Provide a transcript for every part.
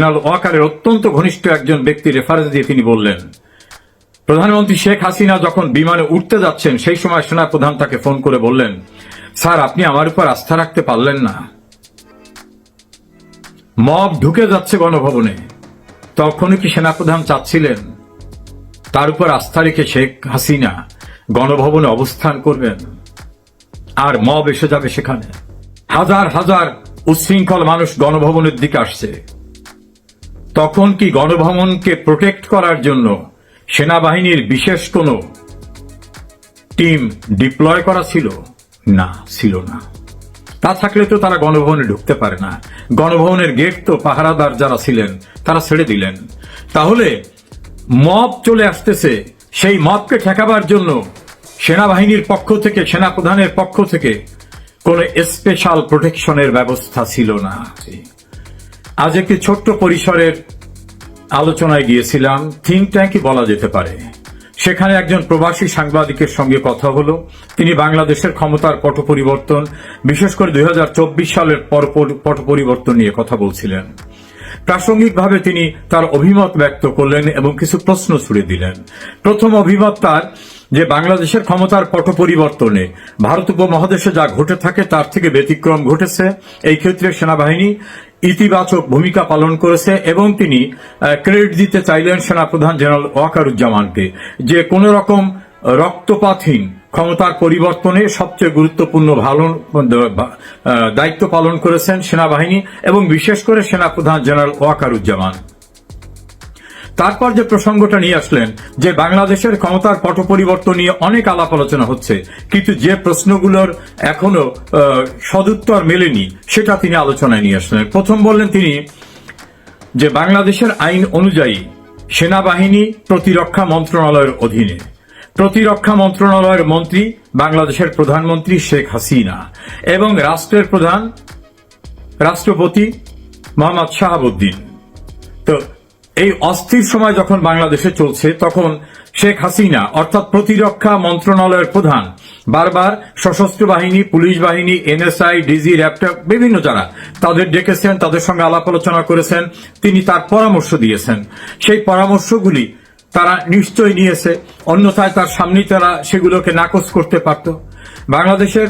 General ওয়াকারের অত্যন্ত ঘনিষ্ঠ একজন ব্যক্তি রেফারেন্স দিয়ে তিনি বললেন, প্রধানমন্ত্রী শেখ হাসিনা যখন বিমানে উঠতে যাচ্ছেন, সেই সময় সেনা প্রধান তাকে ফোন করে বললেন, স্যার, আপনি আমার উপর আস্থা রাখতে পারলেন না। মব ঢুকে যাচ্ছে গণভবনে। তখনও কি সেনাপ্রধান চাচ্ছিলেন? তার উপর আস্থা রেখে শেখ হাসিনা গণভবনে অবস্থান করবেন। আর মব এসে যাবে সেখানে। হাজার হাজার উচ্ছৃঙ্খল মানুষ গণভবনের দিকে আসছে। তখন কি গণভবনকে প্রোটেক্ট করার জন্য সেনাবাহিনীর বিশেষ কোনো টিম ডিপ্লয় করা ছিল? না ছিল না। তা থাকলে তো তারা গণভবনে ঢুকতে পারে না। গণভবনের গেট তো পাহারাদার যারা ছিলেন, তারা ছেড়ে দিলেন। তাহলে মব চলে আসতেছে। সেই মবকে ঠেকাবার জন্য সেনাবাহিনীর পক্ষ থেকে, সেনাপ্রধানের পক্ষ থেকে কোনো স্পেশাল প্রোটেকশনের ব্যবস্থা ছিল না। আজ একটি ছোট্ট পরিসরের আলোচনায় গিয়েছিলাম। থিঙ্ক ট্যাঙ্কই বলা যেতে পারে। সেখানে একজন প্রবাসী সাংবাদিকের সঙ্গে কথা হলো। তিনি বাংলাদেশের ক্ষমতার পট পরিবর্তন বিশেষ করে দুই হাজার চব্বিশ সালের পর পর- পট পরিবর্তন নিয়ে কথা বলছিলেন। প্রাসঙ্গিকভাবে তিনি তার অভিমত ব্যক্ত করলেন এবং কিছু প্রশ্ন ছুড়ে দিলেন। প্রথম অভিমত তার যে বাংলাদেশের ক্ষমতার পট পরিবর্তনে ভারত উপমহাদেশে যা ঘটে থাকে তার থেকে ব্যতিক্রম ঘটেছে। এই ক্ষেত্রে সেনাবাহিনী ইতিবাচক ভূমিকা পালন করেছে এবং তিনি ক্রেডিট দিতে চাইলেন সেনাপ্রধান জেনারেল ওয়াকারুজ্জামানকে, যে কোন রকম রক্তপাতহীন ক্ষমতার পরিবর্তনে সবচেয়ে গুরুত্বপূর্ণ ভালো দায়িত্ব পালন করেছেন সেনাবাহিনী এবং বিশেষ করে সেনাপ্রধান জেনারেল ওয়াকারুজ্জামান। তারপর যে প্রসঙ্গটা নিয়ে আসলেন, যে বাংলাদেশের ক্ষমতার পট পরিবর্তন নিয়ে অনেক আলাপ আলোচনা হচ্ছে, কিন্তু যে প্রশ্নগুলোর এখনও সদুত্তর মেলেনি, সেটা তিনি আলোচনায় নিয়ে আসলেন। প্রথম বললেন তিনি যে বাংলাদেশের আইন অনুযায়ী সেনাবাহিনী প্রতিরক্ষা মন্ত্রণালয়ের অধীনে। প্রতিরক্ষা মন্ত্রণালয়ের মন্ত্রী বাংলাদেশের প্রধানমন্ত্রী শেখ হাসিনা এবং রাষ্ট্রের প্রধান রাষ্ট্রপতি মোহাম্মদ শাহাবুদ্দিন। তো এই অস্থির সময় যখন বাংলাদেশে চলছে, তখন শেখ হাসিনা, অর্থাৎ প্রতিরক্ষা মন্ত্রণালয়ের প্রধান, বারবার সশস্ত্র বাহিনী, পুলিশ বাহিনী, এনএসআই, ডিজি র্যাপটপ বিভিন্ন যারা তাদের ডেকেছেন, তাদের সঙ্গে আলাপ আলোচনা করেছেন, তিনি তার পরামর্শ দিয়েছেন। সেই পরামর্শগুলি তারা নিশ্চয়ই নিয়েছে, অন্যথায় তার সামনেই তারা সেগুলোকে নাকচ করতে পারত। বাংলাদেশের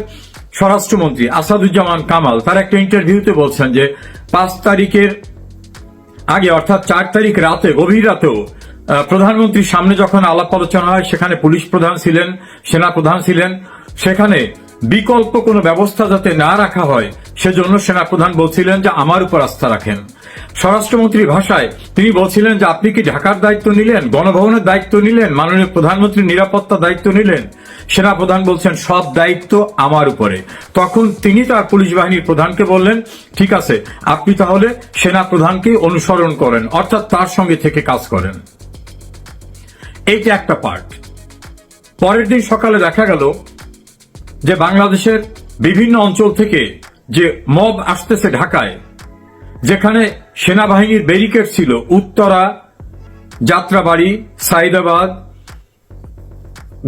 স্বরাষ্ট্রমন্ত্রী আসাদুজ্জামান কামাল তার একটা ইন্টারভিউতে বলছেন যে, পাঁচ তারিখের আগে, অর্থাৎ চার তারিখ রাতে, গভীর রাতেও প্রধানমন্ত্রীর সামনে যখন আলাপ আলোচনা হয়, সেখানে পুলিশ প্রধান ছিলেন, সেনা প্রধান ছিলেন, সেখানে বিকল্প কোনো ব্যবস্থা যাতে না রাখা হয় সেজন্য সেনা প্রধান বলছিলেন যে আমার উপর আস্থা রাখেন। স্বরাষ্ট্রমন্ত্রীর ভাষায় তিনি বলছিলেন যে আপনি কি ঢাকার দায়িত্ব নিলেন, গণভবনের দায়িত্ব নিলেন, মাননীয় প্রধানমন্ত্রীর নিরাপত্তা দায়িত্ব নিলেন? সেনা প্রধান বলছেন, সব দায়িত্ব আমার উপরে। তখন তিনি তার পুলিশ বাহিনীর প্রধানকে বললেন, ঠিক আছে, আপনি তাহলে সেনা প্রধানকে অনুসরণ করেন, অর্থাৎ তার সঙ্গে থেকে কাজ করেন। এইটা একটা পার্ট। পরের দিন সকালে দেখা গেল যে বাংলাদেশের বিভিন্ন অঞ্চল থেকে যে মব আসতেছে ঢাকায়, যেখানে সেনাবাহিনীর ব্যারিকেড ছিল উত্তরা, যাত্রাবাড়ি, সাইদাবাদ,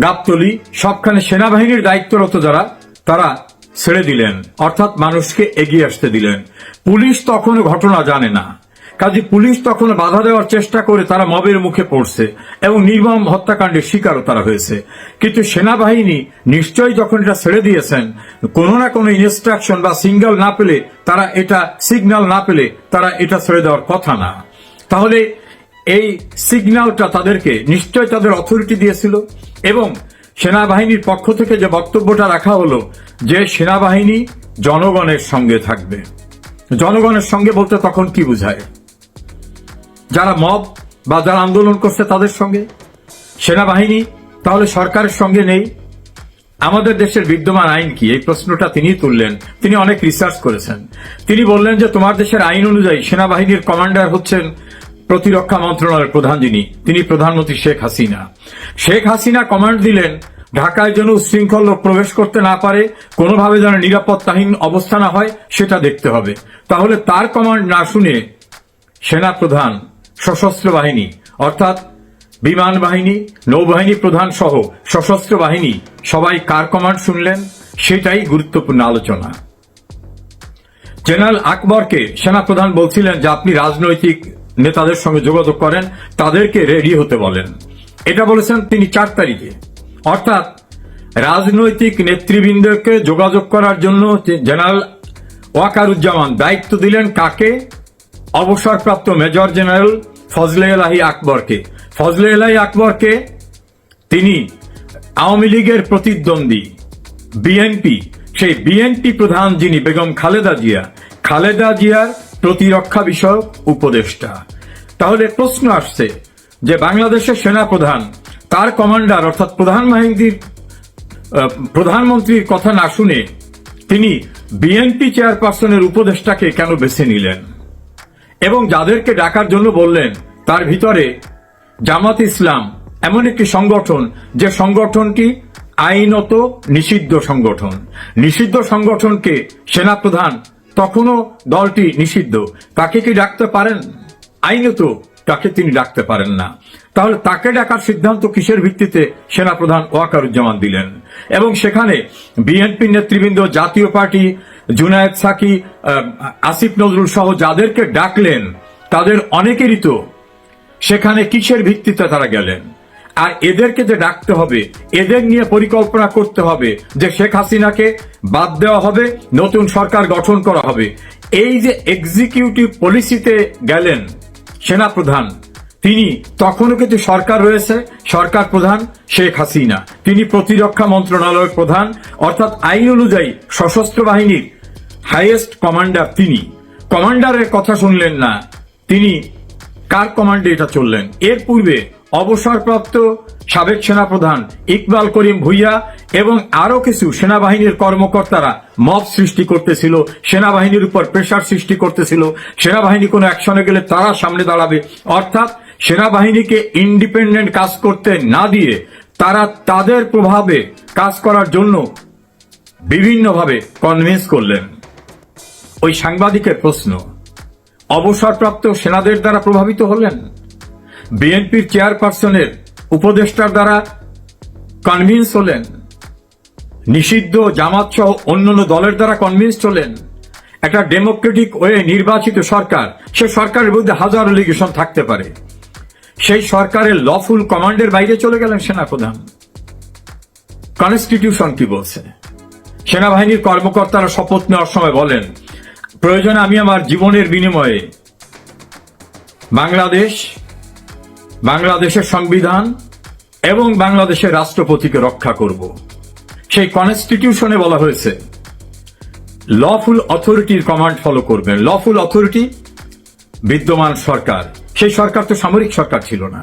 গাবতলি, সবখানে সেনাবাহিনীর দায়িত্বরত যারা, তারা ছেড়ে দিলেন, অর্থাৎ মানুষকে এগিয়ে আসতে দিলেন। পুলিশ তখন ঘটনা জানে না। কাজে পুলিশ তখন বাধা দেওয়ার চেষ্টা করে তারা মবের মুখে পড়ছে এবং নির্মম হত্যাকাণ্ডের শিকারও তারা হয়েছে। কিন্তু সেনাবাহিনী নিশ্চয়ই যখন এটা ছেড়ে দিয়েছেন, কোনো না কোনো ইনস্ট্রাকশন বা সিঙ্গেল না পেলে তারা এটা সিগন্যাল না পেলে তারা এটা ছেড়ে দেওয়ার কথা না। তাহলে এই সিগন্যালটা তাদেরকে নিশ্চয় তাদের অথরিটি দিয়েছিল এবং সেনাবাহিনীর পক্ষ থেকে যে বক্তব্যটা রাখা হলো যে সেনাবাহিনী জনগণের সঙ্গে থাকবে। জনগণের সঙ্গে বলতে তখন কি বুঝায়? যারা মব বা যারা আন্দোলন করছে তাদের সঙ্গে। সেনাবাহিনী, তাহলে সরকারের সঙ্গে নেই। আমাদের দেশের বিদ্যমান আইন কি? এই প্রশ্নটা তিনি তুললেন। তিনি অনেক রিসার্চ করেছেন। তিনি বললেন যে, তোমার দেশের আইন অনুযায়ী সেনাবাহিনীর কমান্ডার হচ্ছেন প্রতিরক্ষা মন্ত্রণালয়ের প্রধান যিনি। তিনি প্রধানমন্ত্রী শেখ হাসিনা। শেখ হাসিনা কমান্ড দিলেন, ঢাকায় যেন উশৃঙ্খল লোক প্রবেশ করতে না পারে, কোনোভাবে যেন নিরাপত্তাহীন অবস্থা না হয়, সেটা দেখতে হবে। তাহলে তার কমান্ড না শুনে সেনা প্রধান সশস্ত্র বাহিনী, অর্থাৎ বিমান বাহিনী, নৌবাহিনী প্রধান সহ সশস্ত্র বাহিনী, সবাই কার কমান্ড শুনলেন? সেটাই গুরুত্বপূর্ণ আলোচনা। জেনারেল আকবরকে সেনাপ্রধান বলছিলেন যে আপনি রাজনৈতিক নেতাদের সঙ্গে যোগাযোগ করেন, তাদেরকে রেডি হতে বলেন। এটা বলেছেন তিনি চার তারিখে। অর্থাৎ রাজনৈতিক নেতৃবৃন্দকে যোগাযোগ করার জন্য জেনারেল ওয়াকারুজ্জামান দায়িত্ব দিলেন কাকে? অবসরপ্রাপ্ত মেজর জেনারেল ফজলে এলাহি আকবরকে। ফজলে এলাহি আকবরকে তিনি আওয়ামী লীগের প্রতিদ্বন্দ্বী বিএনপি সেই বিএনপি প্রধান যিনি বেগম খালেদা জিয়া, খালেদা জিয়ার প্রতিরক্ষা বিষয়ক উপদেষ্টা। তাহলে প্রশ্ন আসছে যে বাংলাদেশের সেনা প্রধান তার কমান্ডার অর্থাৎ প্রধান বাহিনীর প্রধানমন্ত্রীর কথা না শুনে তিনি বিএনপি চেয়ারপারসনের উপদেষ্টাকে কেন বেছে নিলেন? এবং যাদেরকে ডাকার জন্য বললেন, তার ভিতরে জামাত ইসলাম এমন একটি সংগঠন, যে সংগঠনটি আইনত নিষিদ্ধ সংগঠন। নিষিদ্ধ সংগঠনকে সেনাপ্রধান, তখনও দলটি নিষিদ্ধ। তাকে কি ডাকতে পারেন? আইনত তাকে তিনি ডাকতে পারেন না। তাহলে তাকে ডাকার সিদ্ধান্ত কিসের ভিত্তিতে সেনাপ্রধান ওয়াকারুজ্জামান দিলেন? এবং সেখানে বিএনপি নেতৃবৃন্দ, জাতীয় পার্টি, জুনায়েদ সাকি আসিফ নজরুল সহ যাদেরকে ডাকলেন, তাদের অনেকেরই তো সেখানে কিসের ভিত্তিতে তারা গেলেন? আর এদেরকে যে ডাকতে হবে, এদের নিয়ে পরিকল্পনা করতে হবে যে শেখ হাসিনাকে বাদ দেওয়া হবে, নতুন সরকার গঠন করা হবে। এই যে এক্সিকিউটিভ পলিসিতে গেলেন সেনাপ্রধান তিনি তখনও কিন্তু সরকার রয়েছে, সরকার প্রধান শেখ হাসিনা। তিনি প্রতিরক্ষা মন্ত্রণালয়ের প্রধান, অর্থাৎ আইন অনুযায়ী সশস্ত্র বাহিনীর হাইয়েস্ট কমান্ডার তিনি। কমান্ডারের কথা শুনলেন না, তিনি কার কমান্ডে এটা চললেন? এর পূর্বে অবসরপ্রাপ্ত সাবেক সেনাপ্রধান ইকবাল করিম ভুইয়া এবং আরও কিছু সেনাবাহিনীর কর্মকর্তারা মব সৃষ্টি করতেছিল, সেনাবাহিনীর উপর প্রেশার সৃষ্টি করতেছিল। সেনাবাহিনী কোনো অ্যাকশনে গেলে তারা সামনে দাঁড়াবে। অর্থাৎ সেনাবাহিনীকে ইন্ডিপেন্ডেন্ট কাজ করতে না দিয়ে তারা তাদের প্রভাবে কাজ করার জন্য বিভিন্নভাবে কনভিন্স করলেন। ওই সাংবাদিকের প্রশ্ন, অবসরপ্রাপ্ত সেনাদের দ্বারা প্রভাবিত হলেন? বিএনপির চেয়ারপারসনের উপদেষ্টার দ্বারা কনভিন্স হলেন? নিষিদ্ধ জামাত সহ অন্যান্য দলের দ্বারা কনভিন্স হলেন? একটা ডেমোক্রেটিক ওয়ে নির্বাচিত সরকার, সে সরকারের বিরুদ্ধে হাজার লিগেশন থাকতে পারে। সেই সরকারের লফুল কমান্ডের বাইরে চলে গেলেন সেনাপ্রধান। কনস্টিটিউশন কি বলছে? সেনাবাহিনীর কর্মকর্তারা শপথ নেওয়ার সময় বলেন, প্রয়োজনে আমি আমার জীবনের বিনিময়ে বাংলাদেশ, বাংলাদেশের সংবিধান এবং বাংলাদেশের রাষ্ট্রপতিকে রক্ষা করব। সেই কনস্টিটিউশনে বলা হয়েছে লফুল অথরিটির কমান্ড ফলো করবেন। লফুল অথরিটি বিদ্যমান সরকার। সেই সরকার তো সামরিক সরকার ছিল না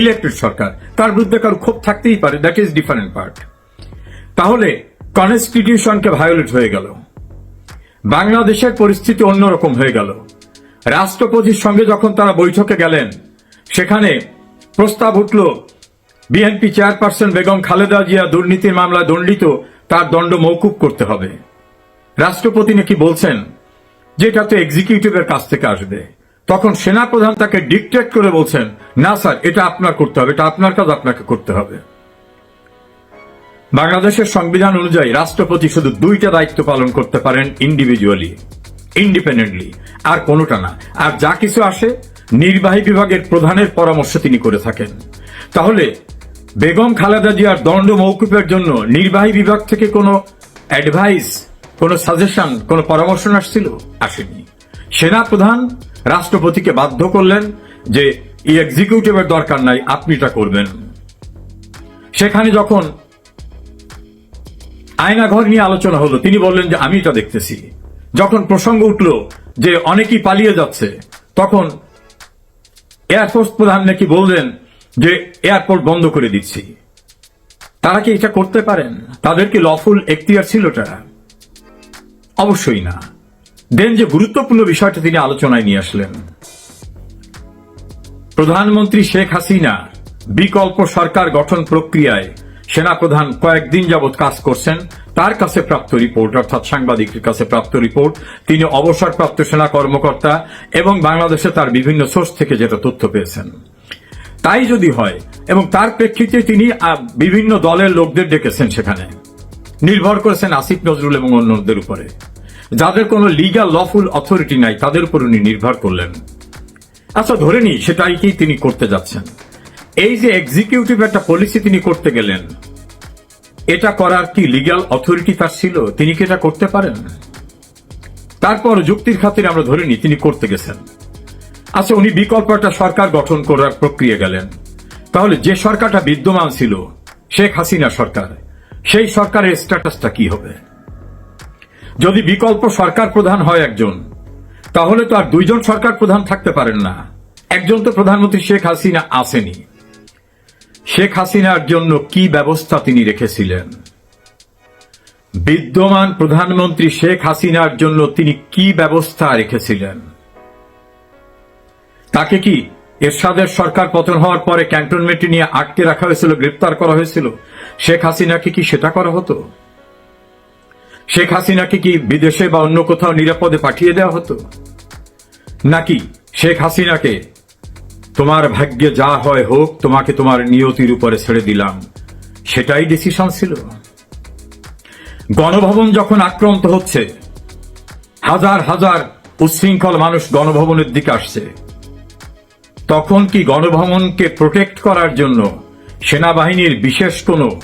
ইলেকটেড সরকার। তার বিরুদ্ধে কারও ক্ষোভ থাকতেই পারে দ্যাট ইজ ডিফারেন্ট পার্ট তাহলে কনস্টিটিউশনকে ভায়োলেট হয়ে গেল। বাংলাদেশের পরিস্থিতি অন্যরকম হয়ে গেল। রাষ্ট্রপতির সঙ্গে যখন তারা বৈঠকে গেলেন, সেখানে প্রস্তাব উঠল, বিএনপি চেয়ারপারসন বেগম খালেদা জিয়া দুর্নীতির মামলায় দণ্ডিত, তার দণ্ড মৌকুব করতে হবে। রাষ্ট্রপতি নাকি বলছেন যে এটা তো এক্সিকিউটিভের কাছ থেকে আসবে। তখন সেনাপ্রধান তাকে ডিকটেট করে বলছেন, না স্যার, এটা আপনার করতে হবে, এটা আপনার কাজ, আপনাকে করতে হবে। বাংলাদেশের সংবিধান অনুযায়ী রাষ্ট্রপতি শুধু দুইটা দায়িত্ব পালন করতে পারেন ইন্ডিভিজুয়ালি ইন্ডিপেন্ডেন্টলি আর কোনোটা না। আর যা কিছু আসে, নির্বাহী বিভাগের প্রধানের পরামর্শ তিনি করে থাকেন। তাহলে, বেগম খালেদা জিয়ার দণ্ড মৌকুফের জন্য নির্বাহী বিভাগ থেকে কোনো অ্যাডভাইস কোনো সাজেশন কোনো পরামর্শ আসছিল? আসেনি। সেনা প্রধান রাষ্ট্রপতিকে বাধ্য করলেন যে এক্সিকিউটিভের দরকার নাই আপনি এটা করবেন। সেখানে যখন আয়নাঘর নিয়ে আলোচনা হলো, তিনি বললেন যে, আমি এটা দেখতেছি। যখন প্রসঙ্গ উঠল যে অনেকেই পালিয়ে যাচ্ছে, তখন এয়ারফোর্স প্রধান নাকি বললেন যে এয়ারপোর্ট বন্ধ করে দিচ্ছি। তারা কি এটা করতে পারেন? তাদের কি লফুল এখতিয়ার ছিল তারা অবশ্যই না। দেন যে গুরুত্বপূর্ণ বিষয়টা তিনি আলোচনায় নিয়ে আসলেন। প্রধানমন্ত্রী শেখ হাসিনা বিকল্প সরকার গঠন প্রক্রিয়ায় সেনাপ্রধান কয়েকদিন যাবৎ কাজ করছেন। তার কাছে প্রাপ্ত রিপোর্ট, অর্থাৎ সাংবাদিকের কাছে প্রাপ্ত রিপোর্ট, তিনি অবসরপ্রাপ্ত সেনা কর্মকর্তা এবং বাংলাদেশে তার বিভিন্ন সোর্স থেকে যেটা তথ্য পেয়েছেন। তাই যদি হয়, এবং তার প্রেক্ষিতে তিনি বিভিন্ন দলের লোকদের ডেকেছেন সেখানে। নির্ভর করেছেন আসিফ নজরুল এবং অন্যদের উপরে। যাদের কোনো লিগাল লফুল অথরিটি নাই, তাদের উপর উনি নির্ভর করলেন। আচ্ছা ধরে নি সেটাই কি তিনি করতে যাচ্ছেন? এই যে এক্সিকিউটিভ একটা পলিসি তিনি করতে গেলেন, এটা করার কি লিগ্যাল অথরিটি তার ছিল? তিনি কি এটা করতে পারেন? তারপর যুক্তির খাতিরে আমরা ধরে নিই, তিনি করতে গেছেন। আচ্ছা উনি বিকল্প একটা সরকার গঠন করার প্রক্রিয়া গেলেন। তাহলে যে সরকারটা বিদ্যমান ছিল, শেখ হাসিনা সরকার, সেই সরকারের স্ট্যাটাসটা কি হবে? যদি বিকল্প সরকার প্রধান হয় একজন, তাহলে তো আর দুইজন সরকার প্রধান থাকতে পারেন না। একজন তো প্রধানমন্ত্রী শেখ হাসিনা আসেনি। শেখ হাসিনার জন্য কি ব্যবস্থা তিনি রেখেছিলেন? বিদ্যমান প্রধানমন্ত্রী শেখ হাসিনার জন্য তিনি কি ব্যবস্থা রেখেছিলেন? তাকে কি এরশাদের সরকার পতন হওয়ার পরে ক্যান্টনমেন্টে নিয়ে আটকে রাখা হয়েছিল, গ্রেপ্তার করা হয়েছিল? শেখ হাসিনাকে কি সেটা করা হতো? শেখ হাসিনাকে কি বিদেশে বা অন্য কোথাও নিরাপদে পাঠিয়ে দেওয়া হতো? নাকি শেখ হাসিনাকে, তোমার ভাগ্যে যা হয় হোক, তোমাকে তোমার নিয়তির উপরে ছেড়ে দিলাম। সেটাই ডিসিশন ছিল। গণভবন যখন আক্রান্ত হচ্ছে, হাজার হাজার উচ্ছৃঙ্খল মানুষ গণভবনের দিকে আসছে। তখন কি গণভবনকে প্রোটেক্ট করার জন্য সেনাবাহিনীর বিশেষ কোনো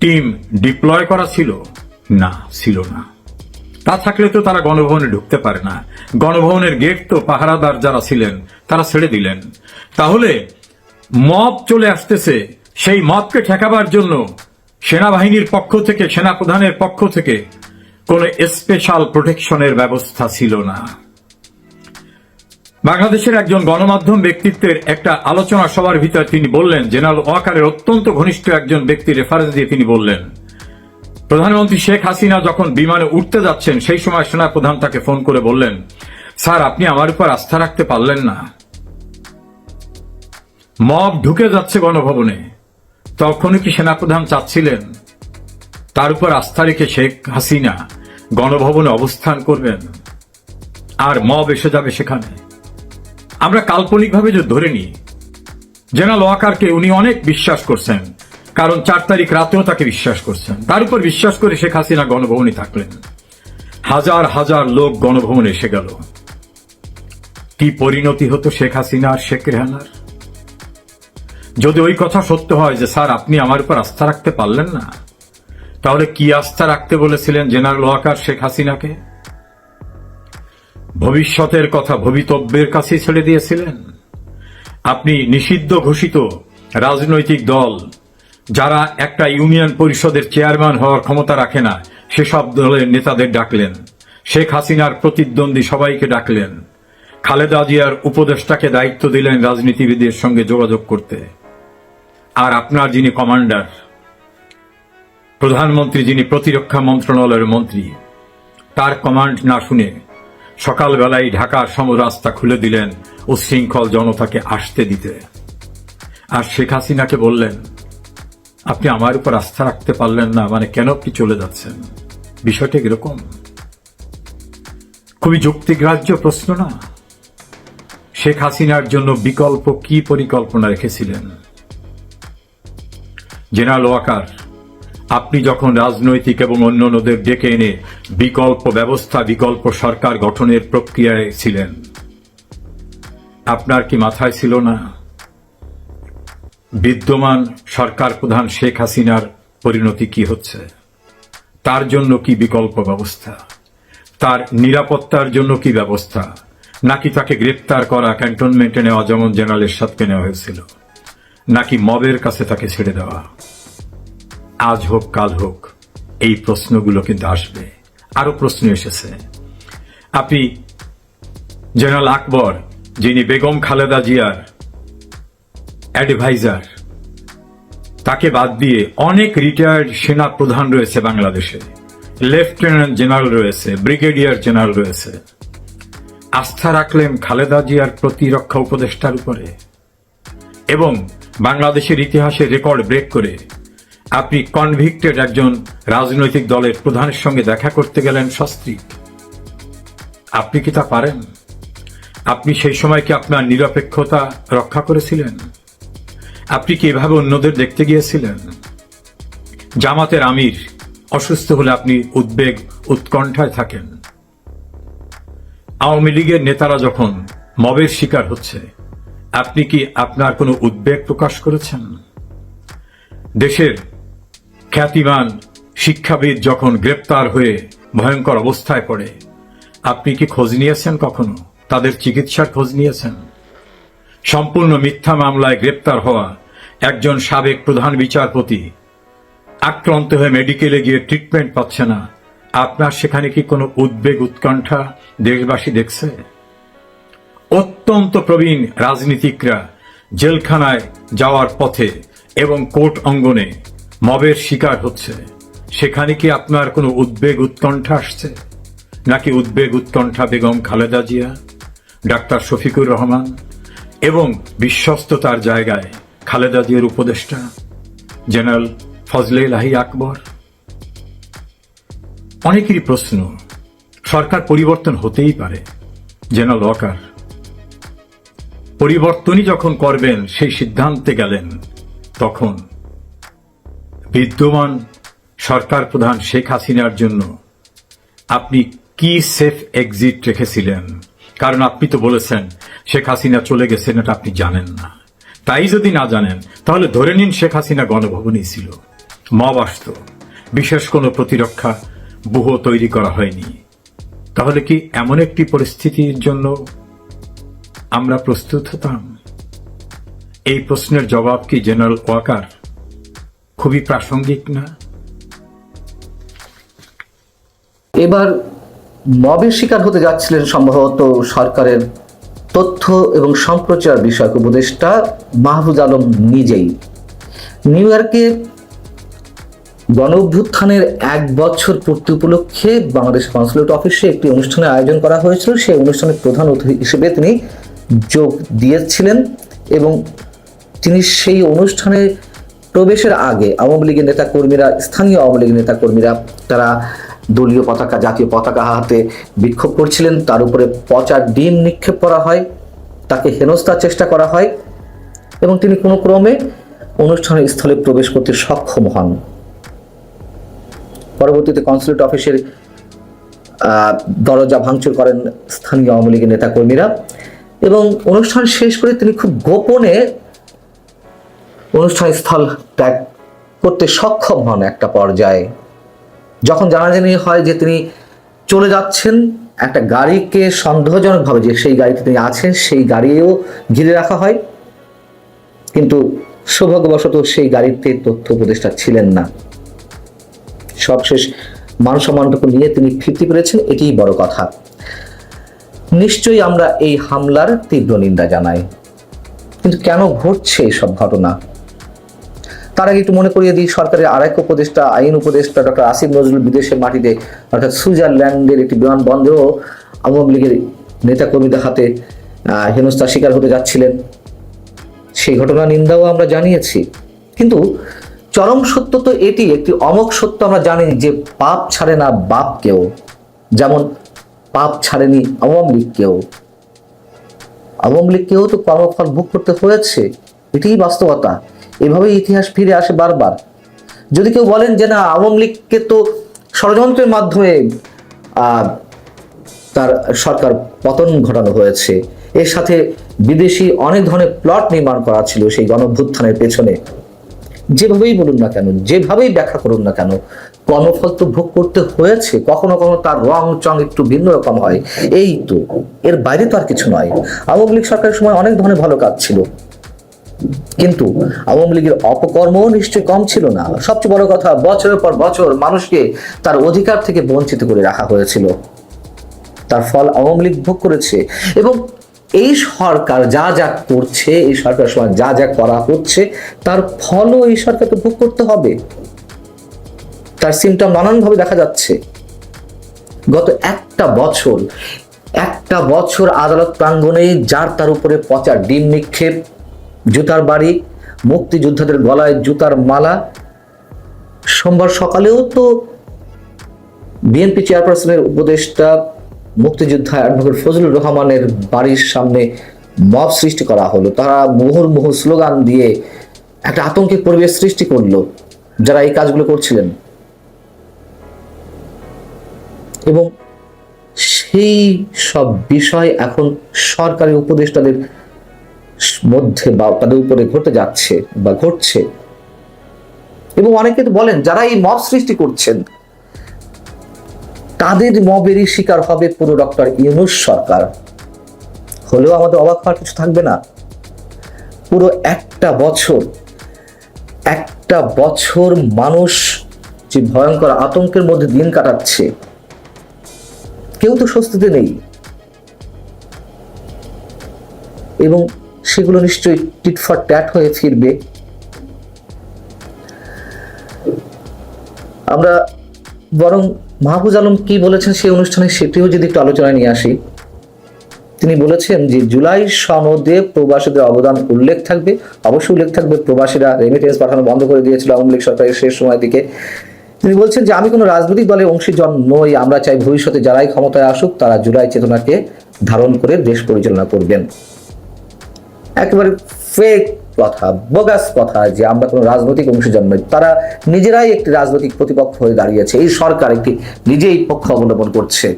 টিম ডিপ্লয় করা ছিল? না, ছিল না। তা থাকলে তো তারা গণভবনে ঢুকতে পারে না। গণভবনের গেট তো পাহারাদার যারা ছিলেন, তারা ছেড়ে দিলেন। তাহলে মব চলে আসতেছে, সেই মবকে ঠেকাবার জন্য সেনাবাহিনীর পক্ষ থেকে, সেনাপ্রধানের পক্ষ থেকে কোনো স্পেশাল প্রোটেকশনের ব্যবস্থা ছিল না। বাংলাদেশের একজন গণমাধ্যম ব্যক্তিত্বের একটা আলোচনা সবার ভিতরে তিনি বললেন, জেনারেল ওয়াকারের অত্যন্ত ঘনিষ্ঠ একজন ব্যক্তি রেফারেন্স দিয়ে তিনি বললেন প্রধানমন্ত্রী শেখ হাসিনা যখন বিমানে উঠতে যাচ্ছেন, সেই সময় সেনা প্রধান তাকে ফোন করে বললেন, স্যার, আপনি আমার উপর আস্থা রাখতে পারলেন না। মব ঢুকে যাচ্ছে গণভবনে। তখনই কি সেনাপ্রধান চাচ্ছিলেন? তার উপর আস্থা রেখে শেখ হাসিনা গণভবনে অবস্থান করবেন। আর মব এসে যাবে সেখানে। আমরা কাল্পনিকভাবে যে ধরে নিই, জেনারেল ওয়াকারকে উনি অনেক বিশ্বাস করছেন। কারণ চার তারিখ রাতেও তাকে বিশ্বাস করছেন। তার উপর বিশ্বাস করে শেখ হাসিনা গণভবনে থাকলেন। হাজার হাজার লোক গণভবনে এসে গেল। কি পরিণতি হতো শেখ হাসিনা আর শেখ রেহানার? যদি ওই কথা সত্য হয় যে, স্যার, আপনি আমার উপর আস্থা রাখতে পারলেন না, তাহলে কি আস্থা রাখতে বলেছিলেন জেনারেল ওয়াকার শেখ হাসিনাকে? ভবিষ্যতের কথা ভবিতব্যের কাছে ছেড়ে দিয়েছিলেন? আপনি নিষিদ্ধ ঘোষিত রাজনৈতিক দল যারা একটা ইউনিয়ন পরিষদের চেয়ারম্যান হওয়ার ক্ষমতা রাখে না, সেসব দলের নেতাদের ডাকলেন। শেখ হাসিনার প্রতিদ্বন্দ্বী সবাইকে ডাকলেন। খালেদা জিয়ার উপদেষ্টাকে দায়িত্ব দিলেন রাজনীতিবিদের সঙ্গে যোগাযোগ করতে। আর আপনার যিনি কমান্ডার, প্রধানমন্ত্রী যিনি প্রতিরক্ষা মন্ত্রণালয়ের মন্ত্রী, তার কমান্ড না শুনে সকালবেলায় ঢাকার সম রাস্তা খুলে দিলেন উচ্ছৃঙ্খল জনতাকে আসতে দিতে। আর শেখ হাসিনাকে বললেন আপনি আমার উপর আস্থা রাখতে পারলেন না মানে কেন আপনি চলে যাচ্ছেন? বিষয়টা এরকম খুবই যুক্তিগ্রাহ্য প্রশ্ন না? শেখ হাসিনার জন্য বিকল্প কি পরিকল্পনা রেখেছিলেন? জেনারেল ওয়াকার, আপনি যখন রাজনৈতিক এবং অন্যান্যদের ডেকে এনে বিকল্প ব্যবস্থা, বিকল্প সরকার গঠনের প্রক্রিয়ায় ছিলেন, আপনার কি মাথায় ছিল না? বিদ্যমান সরকার প্রধান শেখ হাসিনার পরিণতি কি হচ্ছে? তার জন্য কি বিকল্প ব্যবস্থা? তার নিরাপত্তার জন্য কি ব্যবস্থা? নাকি তাকে গ্রেপ্তার করা ক্যান্টনমেন্টে নেওয়া যেমন জেনারেল এরশাদকে নেওয়া হয়েছিল? নাকি মবের কাছে তাকে ছেড়ে দেওয়া? আজ হোক, কাল হোক, এই প্রশ্নগুলো কিন্তু আসবে। আরও প্রশ্ন এসেছে। আপনি জেনারেল আকবর, যিনি বেগম খালেদা জিয়ার অ্যাডভাইজার। তাকে বাদ দিয়ে অনেক রিটায়ার্ড সেনা প্রধান রয়েছে বাংলাদেশে। লেফটেন্যান্ট জেনারেল রয়েছে ব্রিগেডিয়ার জেনারেল রয়েছে। আস্থা রাখলেন খালেদা জিয়ার প্রতিরক্ষা উপদেষ্টার উপরে। এবং বাংলাদেশের ইতিহাসে রেকর্ড ব্রেক করে আপনি কনভিক্টেড একজন রাজনৈতিক দলের প্রধানের সঙ্গে দেখা করতে গেলেন সস্ত্রীক আপনি কি তা পারেন? আপনি সেই সময় কি আপনার নিরপেক্ষতা রক্ষা করেছিলেন? আপনি কি এভাবে অন্যদের দেখতে গিয়েছিলেন? জামাতের আমির অসুস্থ হলে আপনি উদ্বেগ, উৎকণ্ঠায় থাকেন। আওয়ামী লীগের নেতারা যখন মবের শিকার হচ্ছে, আপনি কি আপনার কোনো উদ্বেগ প্রকাশ করেছেন? দেশের খ্যাতিমান শিক্ষাবিদ যখন গ্রেপ্তার হয়ে ভয়ঙ্কর অবস্থায় পড়ে, আপনি কি খোঁজ নিয়েছেন কখনো? তাদের চিকিৎসার খোঁজ নিয়েছেন? সম্পূর্ণ মিথ্যা মামলায় গ্রেপ্তার হওয়া একজন সাবেক প্রধান বিচারপতি। আক্রান্ত হয়ে মেডিকেলে গিয়ে ট্রিটমেন্ট পাচ্ছে না। আপনার সেখানে কি কোনো উদ্বেগ, উৎকণ্ঠা দেশবাসী দেখছে? অত্যন্ত প্রবীণ রাজনীতিকরা জেলখানায় যাওয়ার পথে এবং কোর্ট অঙ্গনে মবের শিকার হচ্ছে। সেখানে কি আপনার কোনো উদ্বেগ, উৎকণ্ঠা আসছে? নাকি উদ্বেগ, উৎকণ্ঠা বেগম খালেদা জিয়া, ডাক্তার শফিকুর রহমান এবং বিশ্বস্ততার জায়গায় খালেদা জিয়ার উপদেষ্টা, জেনারেল ফজলে লাহি আকবর। অনেকেরই প্রশ্ন, সরকার পরিবর্তন হতেই পারে, জেনারেল ওয়াকার। পরিবর্তনই যখন করবেন, সেই সিদ্ধান্তে গেলেন, তখন বিদ্যমান সরকার প্রধান শেখ হাসিনার জন্য আপনি কি সেফ এক্সিট রেখেছিলেন? কারণ আপনি তো বলেছেন শেখ হাসিনা চলে গেছেন এটা আপনি জানেন না। তাই যদি না জানেন, তাহলে ধরে নিন শেখ হাসিনা গণভবনেই ছিল। মব আসত। বিশেষ কোনো প্রতিরক্ষা বুহ তৈরি করা হয়নি। তাহলে কি এমন একটি পরিস্থিতির জন্য আমরা প্রস্তুত হতাম? এই প্রশ্নের জবাব কি জেনারেল ওয়াকার? খুবই প্রাসঙ্গিক না? এবার মবের শিকার হতে যাচ্ছিলেন সম্ভবত সরকারের তথ্য এবং সম্প্রচার বিষয়ক উপদেষ্টা মাহফুজ আলম নিজেই নিউ ইয়র্কে গণ অভ্যুত্থানের এক বছর পূর্তি উপলক্ষে বাংলাদেশ কনসুলেট অফিসে একটি অনুষ্ঠানের আয়োজন করা হয়েছিল। সেই অনুষ্ঠানের প্রধান অতিথি হিসেবে তিনি যোগ দিয়েছিলেন এবং তিনি সেই অনুষ্ঠানে প্রবেশের আগে আওয়ামী লীগের নেতা কর্মীরা স্থানীয় আওয়ামী লীগের নেতা কর্মীরা তারা দলীয় পতাকা, জাতীয় পতাকা হাতে বিক্ষোভ করছিলেন। তার উপরে পচা ডিম নিক্ষেপ করা হয়, তাকে হেনস্থার চেষ্টা করা হয় এবং তিনি কোনো ক্রমে অনুষ্ঠানের স্থলে প্রবেশ করতে সক্ষম হন। পরবর্তীতে কনসুলেট অফিসের দরজা ভাঙচুর করেন স্থানীয় আওয়ামী লীগের নেতাকর্মীরা এবং অনুষ্ঠান শেষ করে তিনি খুব গোপনে অনুষ্ঠান স্থল ত্যাগ করতে সক্ষম হন একটা পর্যায়ে। যখন জানাজানি হয় যে তিনি চলে যাচ্ছেন, একটা গাড়িকে সন্দেহজনকভাবে যে সেই গাড়িতে তিনি আছেন, সেই গাড়িও ঘিরে রাখা হয়। কিন্তু সৌভাগ্যবশত সেই গাড়িতে তথ্য উপদেষ্টা ছিলেন না। সবশেষ মান সম্মানটুকু নিয়ে তিনি ফিরতে পেরেছেন, এটিই বড় কথা। নিশ্চয়ই আমরা এই হামলার তীব্র নিন্দা জানাই। কিন্তু কেন ঘটছে এসব ঘটনা? তার আগে একটু মনে করিয়ে দিই, সরকারের আরেক উপদেষ্টা, আইন উপদেষ্টা ডক্টর আসিফ নজরুল বিদেশের মাটিতে, অর্থাৎ সুইজারল্যান্ডের একটি বিমানবন্দরেও আওয়ামী লীগের নেতাকর্মীদের হাতে হেনস্থার শিকার হতে যাচ্ছিলেন। সেই ঘটনা নিন্দাও আমরা জানিয়েছি। কিন্তু চরম সত্য তো এটি, একটি অমক সত্য আমরা জানি যে পাপ ছাড়ে না বাপ কেউ। যেমন পাপ ছাড়েনি আওয়ামী লীগকেও আওয়ামী লীগকেও তো কর্মফল ভোগ করতে হয়েছে, এটিই বাস্তবতা। এভাবে ইতিহাস ফিরে আসে বারবার। যদি কেউ বলেন যে না, আওয়ামী লীগকে তো ষড়যন্ত্রের মাধ্যমে তার সরকার পতন ঘটানো হয়েছে, এর সাথে বিদেশি অনেক ধরনের প্লট নির্মাণ করা ছিল সেই গণভ্যুত্থানের পেছনে। যেভাবেই বলুন না কেন, যেভাবেই ব্যাখ্যা করুন না কেন, কর্মফল তো ভোগ করতে হয়েছে, কখনো কখনো তার রং চং একটু ভিন্ন রকম হয়। এই তো, এর বাইরে তো আর কিছু নয়। আওয়ামী লীগ সরকারের সময় অনেক ধরনের ভালো কাজ ছিল। কিন্তু আওয়ামী লীগের অপকর্ম নিশ্চয়ই কম ছিল না। সবচেয়ে বড় কথা, বছরের পর বছর মানুষকে তার অধিকার থেকে বঞ্চিত করে রাখা হয়েছিল। তার ফল আওয়ামী লীগ ভোগ করেছে এবং এই সরকার যা যা করছে, এই সরকার সময় যা যা করা হচ্ছে, তার ফলও এই সরকারকে ভোগ করতে হবে। তার সিমটম নানানভাবে দেখা যাচ্ছে। গত একটা বছর একটা বছর আদালত প্রাঙ্গণে যার তার উপরে পচা ডিম নিক্ষেপ জুতার বাড়ি, মুক্তিযোদ্ধাদের গলায় জুতার মালা। সোমবার সকালেও তো বিএনপি চেয়ারপারসনের উপদেষ্টা, মুক্তিযোদ্ধা অ্যাডভোকেট ফজলুর রহমানের বাড়ির সামনে মব সৃষ্টি করা হলো। তারা মুহুর্মুহু স্লোগান দিয়ে একটা আতঙ্কের পরিবেশ সৃষ্টি করল। যারা এই কাজগুলো করছিলেন। এবং সেই সব বিষয় এখন সরকারি উপদেষ্টাদের মধ্যে বা তাদের উপরে ঘটে যাচ্ছে বা ঘটছে। এবং অনেকে তো বলেন, যারা এই মব সৃষ্টি করছেন, তাদের মবেরই শিকার হবে পুরো ডক্টর ইউনুস সরকার। হলেও আমাদের অবাক হওয়ার কিছু থাকবে না। পুরো একটা বছর একটা বছর মানুষ যে ভয়ঙ্কর আতঙ্কের মধ্যে দিন কাটাচ্ছে, কেউ তো স্বস্তিতে নেই। এবং সেগুলো নিশ্চয়ই টিট ফর ট্যাট হয়ে ফিরবে। আমরা বরং মাহবুজ আলম কি বলেছেন সেই অনুষ্ঠানে সেটিও যদি একটু আলোচনায় নিয়ে আসি। তিনি বলেছেন যে জুলাই সনদে প্রবাসীদের অবদান উল্লেখ থাকবে। অবশ্যই উল্লেখ থাকবে, প্রবাসীরা রেমিটেন্স পাঠানো বন্ধ করে দিয়েছিল আওয়ামী লীগ সরকারের শেষ সময় দিকে। তিনি বলছেন যে আমি কোনো রাজনৈতিক দলের অংশীজন নই, আমরা চাই ভবিষ্যতে যারাই ক্ষমতায় আসুক তারা জুলাই চেতনাকে ধারণ করে দেশ পরিচালনা করবেন। একেবারে ফেক কথা বোগাস কথা যে আমরা কোনো রাজনৈতিক অংশ নই। তারা নিজেরাই একটি রাজনৈতিক প্রতিপক্ষ হয়ে দাঁড়িয়েছে। এই সরকার একটি নিজেই পক্ষ অবলম্বন করছে।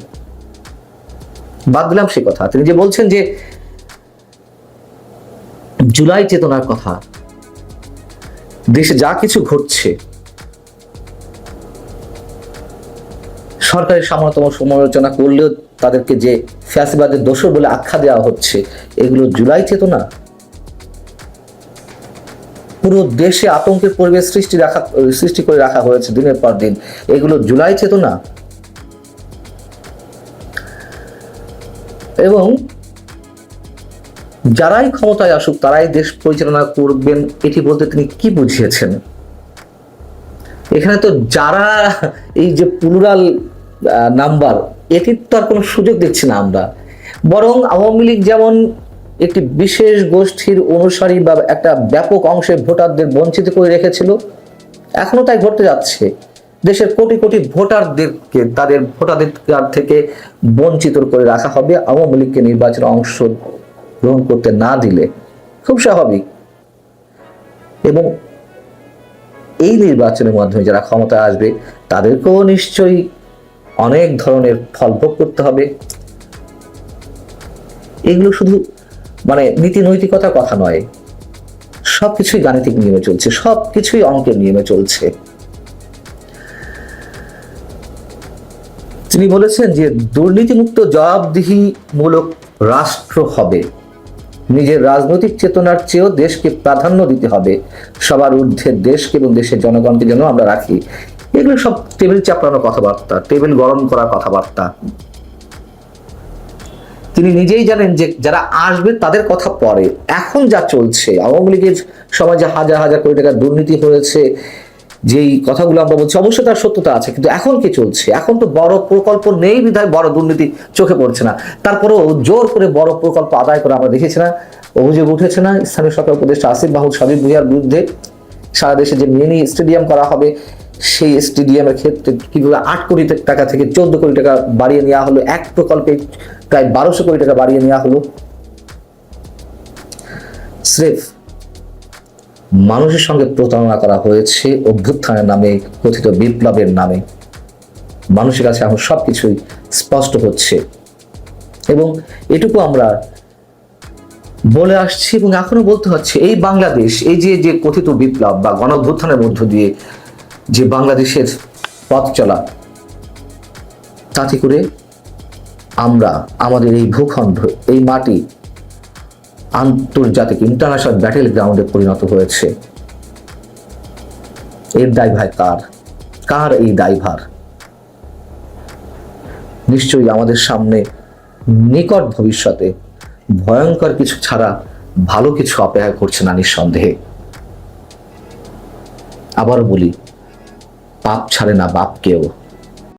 বাদ দিলাম সে কথা। তিনি যে বলছেন যে জুলাই চেতনার কথা, দেশে যা কিছু ঘটছে, সরকারের সামান্যতম সমালোচনা করলেও তাদেরকে যে ফ্যাসিবাদের দোষর বলে আখ্যা দেওয়া হচ্ছে, এগুলো জুলাই চেতনা? পুরো দেশে আতঙ্কের পরিবেশ সৃষ্টি রাখা, সৃষ্টি করে রাখা হয়েছে দিনের পর দিন। এগুলো জুলাই চেতনা। এবং যারাই ক্ষমতায় আসুক, তারাই দেশ পরিচালনা করবেন, এটি বলতে তিনি কি বুঝিয়েছেন? এখানে তো যারা এই যে প্লুরাল নাম্বার, এটির তো আর কোনো সুযোগ দেখছি না আমরা। বরং আওয়ামী লীগ যেমন একটি বিশেষ গোষ্ঠীর অনুসারী বা একটা ব্যাপক অংশে ভোটারদের বঞ্চিত করে রেখেছিল। এখনও তাই ঘটতে যাচ্ছে। দেশের কোটি কোটি ভোটারদেরকে তাদের ভোটাধিকার থেকে বঞ্চিত করে রাখা হবে। আওয়ামী লীগকে নির্বাচনে অংশ গ্রহণ করতে না দিলে খুব স্বাভাবিক। এবং এই নির্বাচনের মাধ্যমে যারা ক্ষমতায় আসবে, তাদেরকেও নিশ্চয়ই অনেক ধরনের ফল ভোগ করতে হবে। এগুলো শুধু মানে নীতি নৈতিকতার কথা নয়। সবকিছুই গাণিতিক নিয়মে চলছে, সবকিছুই অঙ্কের নিয়মে চলছে। তিনি বলেছেন যে দুর্নীতিমুক্ত জবাবদিহিমূলক রাষ্ট্র হবে। নিজের রাজনৈতিক চেতনার চেয়েও দেশকে প্রাধান্য দিতে হবে। সবার ঊর্ধ্বে দেশকে এবং দেশের জনগণকে যেন আমরা রাখি। এগুলো সব টেবিল চাপড়ানোর কথাবার্তা, টেবিল গরম করার কথাবার্তা। তিনি নিজেই জানেন যে যারা আসবে তাদের কথা পরে। এখন যা চলছে, আওয়ামী লীগের সময় যে হাজার হাজার কোটি টাকার দুর্নীতি হয়েছে, যেই কথাগুলো আমরা বলছি, অবশ্যই তার সত্যতা আছে, কিন্তু এখন কি চলছে? এখন তো বড় প্রকল্প নেই বিধায়, বড় দুর্নীতি চোখে পড়ছে না। তারপরেও জোর করে বড় প্রকল্প আদায় করে আমরা দেখেছি না, অভিযোগ উঠেছে না, স্থানীয় সরকার উপদেষ্টা আসিফ মাহমুদ সাবির ভুইয়ার বিরুদ্ধে সারা দেশে যে মিনি স্টেডিয়াম করা হবে সেই স্টেডিয়ামের ক্ষেত্রে কীভাবে আট কোটি টাকা থেকে চোদ্দ কোটি টাকা বাড়িয়ে নেওয়া হলো? এক প্রকল্পে প্রায় বারোশো কোটি টাকা বাড়িয়ে নেওয়া হলো। স্রেফ, মানুষের সঙ্গে প্রতারণা করা হয়েছে অভ্যুত্থানের নামে, কথিত বিপ্লবের নামে। মানুষের কাছে এখন সবকিছুই স্পষ্ট হচ্ছে। এবং এটুকু আমরা বলে আসছি এবং এখনও বলতে হচ্ছে, এই বাংলাদেশ, এই যে যে কথিত বিপ্লব বা গণঅভ্যুত্থানের মধ্য দিয়ে যে বাংলাদেশের পথ চলা, তাতে করে আমরা আমাদের এই ভূখণ্ড, এই মাটি আন্তর্জাতিক ইন্টারন্যাশনাল ব্যাটেল গ্রাউন্ডে পরিণত হয়েছে। এর দায়ভার কার? কার এই দায়ভার? নিশ্চয়ই আমাদের সামনে নিকট ভবিষ্যতে ভয়ঙ্কর কিছু ছাড়া ভালো কিছু অপেক্ষা করছে না নিঃসন্দেহে। আবার বলি পাপ ছাড়ে না বাপ কেউ